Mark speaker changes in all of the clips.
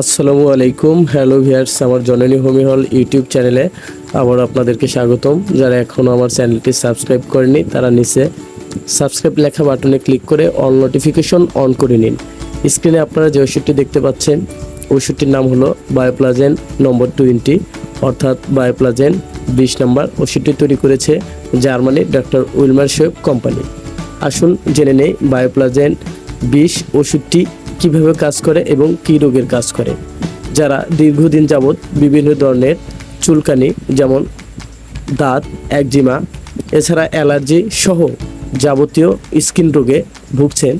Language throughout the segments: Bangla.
Speaker 1: আসসালামু আলাইকুম। হ্যালো ভিয়ার্স আমার জননী হোমি হল ইউটিউব চ্যানেলে আবার আপনাদেরকে স্বাগতম। যারা এখনও আমার চ্যানেলটি সাবস্ক্রাইব করেনি তারা নিচে সাবস্ক্রাইব লেখা বাটনে ক্লিক করে অল নোটিফিকেশন অন করে নিন। স্ক্রিনে আপনারা যে ওষুধটি দেখতে পাচ্ছেন, ওষুধটির নাম হলো বায়োপ্লাজেন নম্বর টোয়েন্টি অর্থাৎ বায়োপ্লাজেন বিশ নম্বর ওষুধটি তৈরি করেছে জার্মানির ডক্টর উইলমার শোয়েব কোম্পানি আসুন জেনে নেই বায়োপ্লাজেন বিষ ওষুধটি কীভাবে কাজ করে এবং কী রোগের কাজ করে। যারা দীর্ঘদিন যাবৎ বিভিন্ন ধরনের চুলকানি যেমন দাঁত, একজিমা, এছাড়া অ্যালার্জি সহ যাবতীয় স্কিন রোগে ভুগছেন,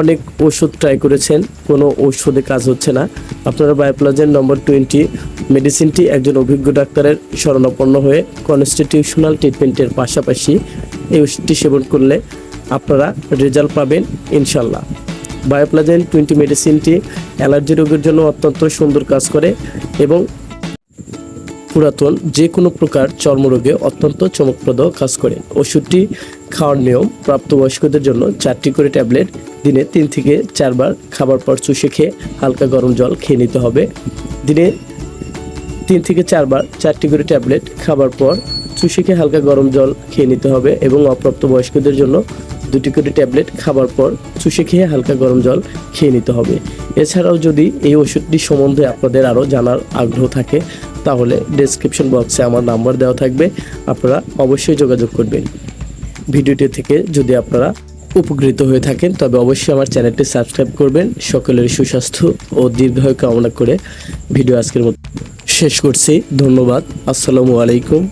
Speaker 1: অনেক ওষুধ ট্রাই করেছেন, কোনো ঔষধে কাজ হচ্ছে না। আপনারা বায়োপ্লাজেন নম্বর টোয়েন্টি মেডিসিনটি একজন অভিজ্ঞ ডাক্তারের শরণাপন্ন হয়ে কনস্টিটিউশনাল ট্রিটমেন্টের পাশাপাশি এই ওষুধটি সেবন করলে আপনারা রেজাল্ট পাবেন, ইনশাল্লাহ। বায়োপ্লাজেন টোয়েন্টি মেডিসিনটি অ্যালার্জি রোগের জন্য অত্যন্ত সুন্দর কাজ করে এবং পুরাতন যে কোনো প্রকার চর্মরোগে অত্যন্ত চমকপ্রদ কাজ করে। ওষুধটি খাওয়ার নিয়ম প্রাপ্তবয়স্কদের জন্য চারটি করে ট্যাবলেট দিনে তিন থেকে চারবার খাবার পর চুষে খেয়ে হালকা গরম জল খেয়ে নিতে হবে। দিনে তিন থেকে চারবার চারটি করে ট্যাবলেট খাবার পর চুষে খেয়ে হালকা গরম জল খেয়ে নিতে হবে এবং অপ্রাপ্ত বয়স্কদের জন্য দুটি করে ট্যাবলেট খাবার পর চুষে খেয়ে হালকা গরম জল খেয়ে নিতে হবে। এছাড়াও যদি এই ওষুধটি সম্বন্ধে আপনাদের আরও জানার আগ্রহ থাকে, তাহলে ডেসক্রিপশন বক্সে আমার নাম্বার দেওয়া থাকবে। আপনারা অবশ্যই যোগাযোগ করবেন। ভিডিওটি থেকে যদি আপনারা উপকৃত হয়ে থাকেন, তবে অবশ্যই আমার চ্যানেলটি সাবস্ক্রাইব করবেন। সকলের সুস্বাস্থ্য ও দীর্ঘায়ু কামনা করে ভিডিও আজকের মতো শেষ করছি। ধন্যবাদ। আসসালামু আলাইকুম।